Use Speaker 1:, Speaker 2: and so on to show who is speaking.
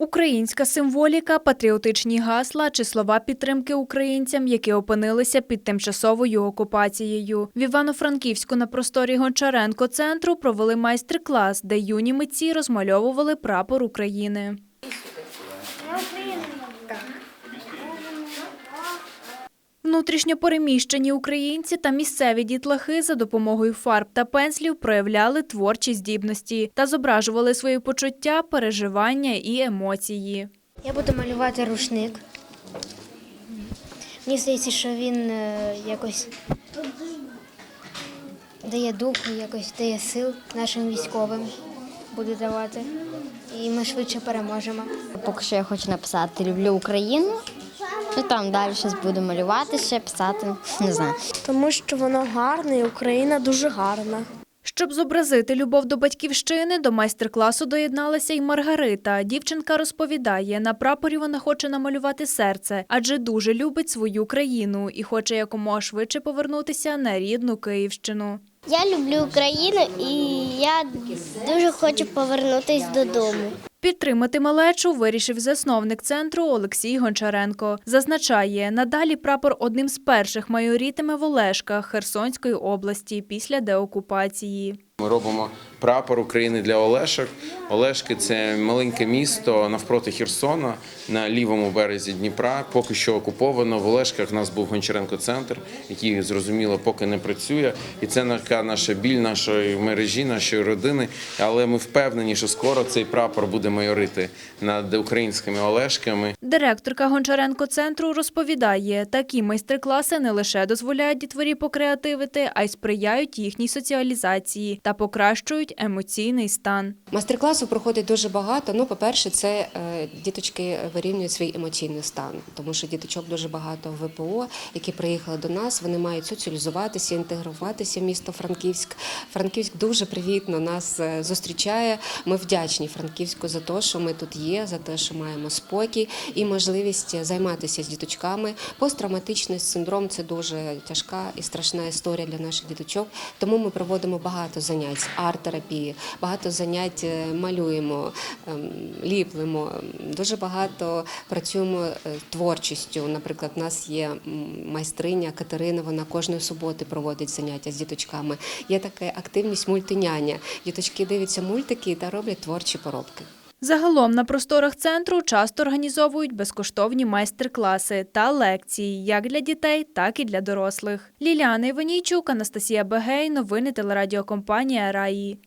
Speaker 1: Українська символіка, патріотичні гасла чи слова підтримки українцям, які опинилися під тимчасовою окупацією. В Івано-Франківську на просторі Гончаренко центру провели майстер-клас, де юні митці розмальовували прапор України. Переміщені українці та місцеві дітлахи за допомогою фарб та пензлів проявляли творчі здібності та зображували свої почуття, переживання і емоції.
Speaker 2: Я буду малювати рушник. Мені здається, що він е, якось дає духу, якось дає сил нашим військовим буде давати. І ми швидше переможемо.
Speaker 3: Поки що я хочу написати Люблю Україну. Ну там далі щось буду малювати ще, писати. Не знаю.
Speaker 4: Тому що воно гарне і Україна дуже гарна.
Speaker 1: Щоб зобразити любов до батьківщини, до майстер-класу доєдналася й Маргарита. Дівчинка розповідає, на прапорі вона хоче намалювати серце, адже дуже любить свою країну і хоче якомога швидше повернутися на рідну Київщину.
Speaker 3: Я люблю Україну і я дуже хочу повернутися додому.
Speaker 1: Підтримати малечу вирішив засновник центру Олексій Гончаренко. Зазначає, надалі прапор одним з перших майорітиме в Олешках Херсонської області після деокупації.
Speaker 5: Ми робимо прапор України для Олешок. Олешки це маленьке місто навпроти Херсона на лівому березі Дніпра. Поки що окуповано. В Олешках в нас був Гончаренко центр, який зрозуміло поки не працює. І це така наша біль нашої мережі, нашої родини. Але ми впевнені, що скоро цей прапор буде майорити над українськими Олешками.
Speaker 1: Директорка Гончаренко центру розповідає, такі майстер-класи не лише дозволяють дітворі покреативити, а й сприяють їхній соціалізації та покращують емоційний стан.
Speaker 6: Майстер-класу проходить дуже багато. Ну, по-перше, це е, діточки вирівнюють свій емоційний стан, тому що діточок дуже багато в ВПО, які приїхали до нас. Вони мають соціалізуватися, інтегруватися в місто Франківськ. Франківськ дуже привітно нас е, зустрічає. Ми вдячні Франківську за те, що ми тут є, за те, що маємо спокій і можливість займатися з діточками. Посттравматичний синдром це дуже тяжка і страшна історія для наших діточок. Тому ми проводимо багато занять з арт-терапії, багато занять е, малюємо, ліплимо. ліплемо. Дуже багато працюємо е, творчістю. Наприклад, у нас є майстриня Катерина. Вона кожної суботи проводить заняття з діточками. Є така активність мультиняня. Діточки дивляться мультики та роблять творчі поробки.
Speaker 1: Загалом на просторах центру часто організовують безкоштовні майстер-класи та лекції як для дітей, так і для дорослих. Ліліана Іванійчук, Анастасія Бегей, новини телерадіокомпанія Раї.